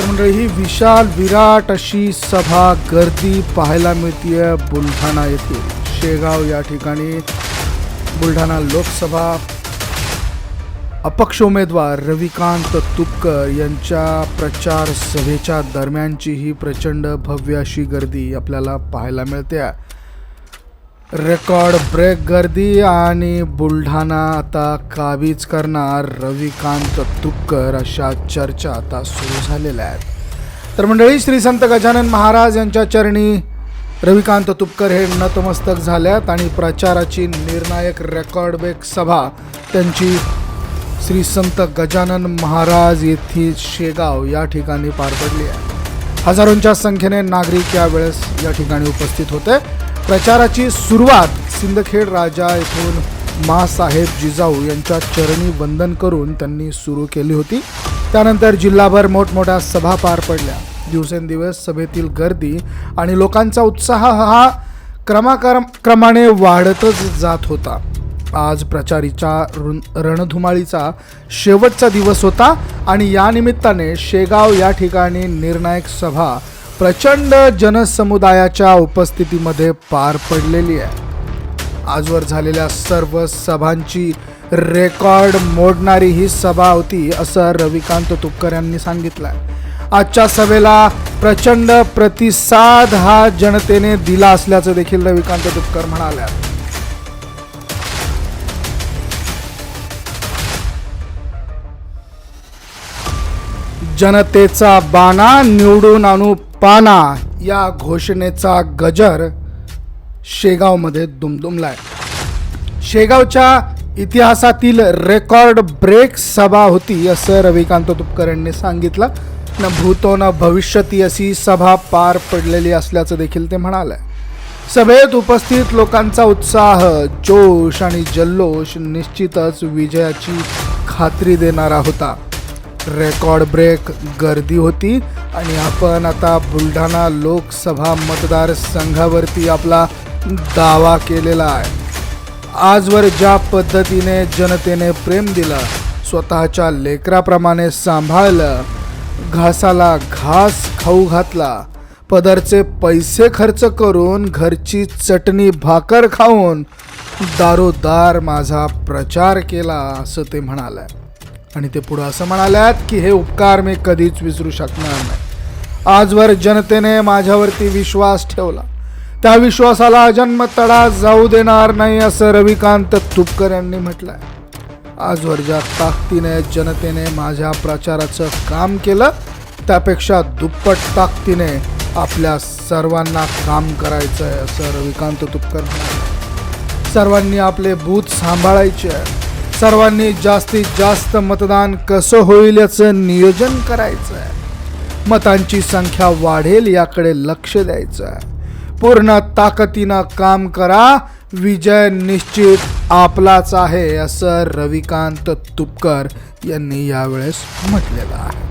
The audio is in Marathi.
तर मंडळी ही विशाल विराट अशी सभा गर्दी पाहायला मिळतीय बुलढाणा येथे शेगाव या ठिकाणी बुलढाणा लोकसभा अपक्ष उमेदवार रविकांत तुपकर यांच्या प्रचार सभेच्या दरम्यानची ही प्रचंड भव्य अशी गर्दी आपल्याला पाहायला मिळते रेकॉर्ड ब्रेक गर्दी आणि बुलढाणा आता काबीज करणार. रविकांत तुपकर अशा चर्चा आता सुरू झालेल्या आहेत. तर मंडळी श्री संत गजानन महाराज यांच्या चरणी रविकांत तुपकर हे नतमस्तक झाल्यात आणि प्रचाराची निर्णायक रेकॉर्ड ब्रेक सभा त्यांची श्री संत गजानन महाराज येथील शेगाव या ठिकाणी पार पडली आहे. हजारोंच्या संख्येने नागरिक यावेळेस या ठिकाणी उपस्थित होते. प्रचाराची सुरुवात सिंदखेड राजा येथून मासाहेब जिजाऊ यांच्या चरणी वंदन करून त्यांनी सुरू केली होती. त्यानंतर जिल्हाभर मोठमोठ्या सभा पार पडल्या. दिवसेंदिवस सभेतील गर्दी आणि लोकांचा उत्साह हा क्रमाक्रम क्रमाने वाढतच जात होता. आज प्रचारीच्या रणधुमाळीचा शेवटचा दिवस होता आणि या निमित्ताने शेगाव या ठिकाणी निर्णायक सभा प्रचंड जनसमुदायाच्या उपस्थितीमध्ये पार पडलेली आहे. आजवर झालेल्या सर्व सभांची रेकॉर्ड मोडणारी ही सभा होती असं रविकांत तुपकर यांनी सांगितलं आजच्या सभेला प्रचंड प्रतिसाद हा जनतेने दिला असल्याचं देखील रविकांत तुपकर म्हणाल्या. जनतेचा बाणा निवडून आणू पाना या घोषणेचा गजर शेगावमध्ये दुमदुमलाय. शेगावच्या इतिहासातील रेकॉर्ड ब्रेक सभा होती असं रविकांत तुपकरांनी सांगितलं. न भूतो न भविष्यती अशी सभा पार पडलेली असल्याचं देखील ते म्हणाले. सभेत उपस्थित लोकांचा उत्साह जोश आणि जल्लोष निश्चितच विजयाची खात्री देणारा होता. रेकॉर्ड ब्रेक गर्दी होती आणि आपण आता बुलढाणा लोकसभा मतदारसंघावरती आपला दावा केलेला आहे. आजवर ज्या पद्धतीने जनतेने प्रेम दिलं स्वतःच्या लेकराप्रमाणे सांभाळलं घासाला घास खाऊ घातला पदरचे पैसे खर्च करून घरची चटणी भाकर खाऊन दारोदार माझा प्रचार केला असं ते म्हणाले. आणि ते पुढं असं म्हणाल्यात की हे उपकार मी कधीच विसरू शकणार नाही. आजवर जनतेने माझ्यावरती विश्वास ठेवला. त्या विश्वासाला अजन्म तडा जाऊ देणार नाही असं रविकांत तुपकर यांनी म्हटलंय. आजवर ज्या ताकदीने जनतेने माझ्या प्रचाराचं काम केलं त्यापेक्षा दुप्पट ताकदीने आपल्या सर्वांना काम करायचं आहे असं रविकांत तुपकर म्हणाले. सर्वांनी आपले बूथ सांभाळायचे आहे. सर्वांनी जास्तीत जास्त मतदान कसं होईल याचं नियोजन करायचं आहे मतांची संख्या वाढेल याकडे लक्ष द्यायचं आहे पूर्ण ताकदीनं काम करा. विजय निश्चित आपलाच आहे असं रविकांत तुपकर यांनी यावेळेस म्हटलेलं आहे.